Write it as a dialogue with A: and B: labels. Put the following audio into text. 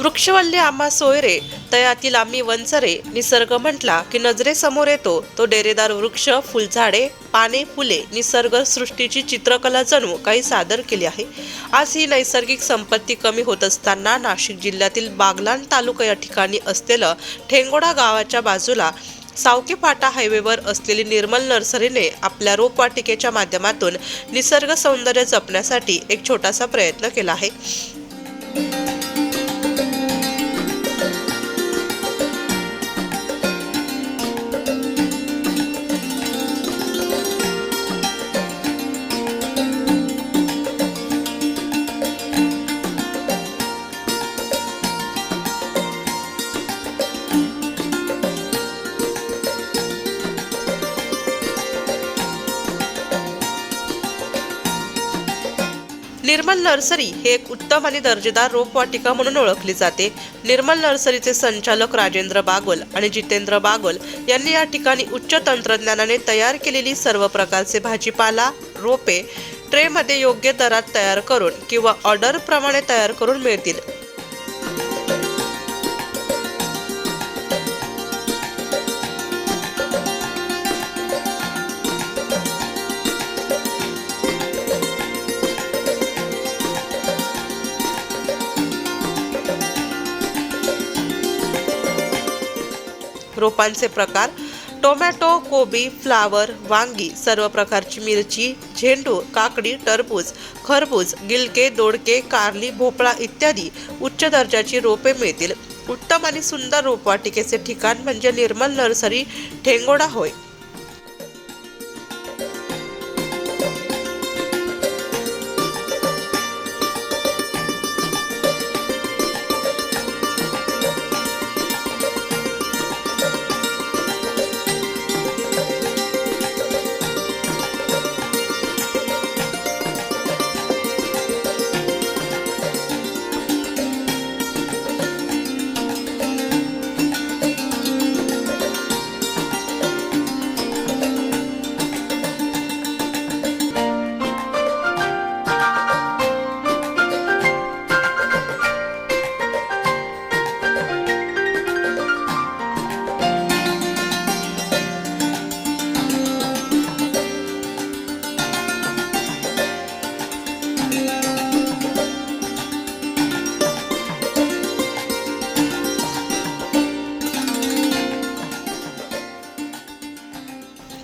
A: वृक्षवल्ली आम्हा सोयरे तयातील आम्ही वंचरे निसर्ग म्हटला की नजरेसमोर येतो. तो डेरेदार वृक्ष फुलझाडे पाने फुले निसर्ग सृष्टीची चित्रकला जणू काही सादर केली आहे. आज ही नैसर्गिक संपत्ती कमी होत असताना नाशिक जिल्ह्यातील बागलाण तालुका या ठिकाणी असलेलं ठेंगोडा गावाच्या बाजूला सावकी फाटा हायवेवर असलेली निर्मल नर्सरीने आपल्या रोपवाटिकेच्या माध्यमातून निसर्ग सौंदर्य जपण्यासाठी एक छोटासा प्रयत्न केला आहे. निर्मल नर्सरी हे एक उत्तम आणि दर्जेदार रोपवाटिका म्हणून ओळखली जाते. निर्मल नर्सरीचे संचालक राजेंद्र बागोल आणि जितेंद्र बागोल यांनी या ठिकाणी उच्च तंत्रज्ञानाने तयार केलेली सर्व प्रकारचे भाजीपाला रोपे ट्रेमध्ये योग्य दरात तयार करून किंवा ऑर्डरप्रमाणे तयार करून मिळतील. रोपांचे प्रकार टोमॅटो कोबी फ्लावर वांगी सर्व प्रकारची मिरची झेंडू काकडी टरबूज खरबूज गिलके दोडके कारली भोपळा इत्यादी उच्च दर्जाची रोपे मिळतील. उत्तम आणि सुंदर रोपवाटिकेचे ठिकाण म्हणजे निर्मल नर्सरी ठेंगोडा होय.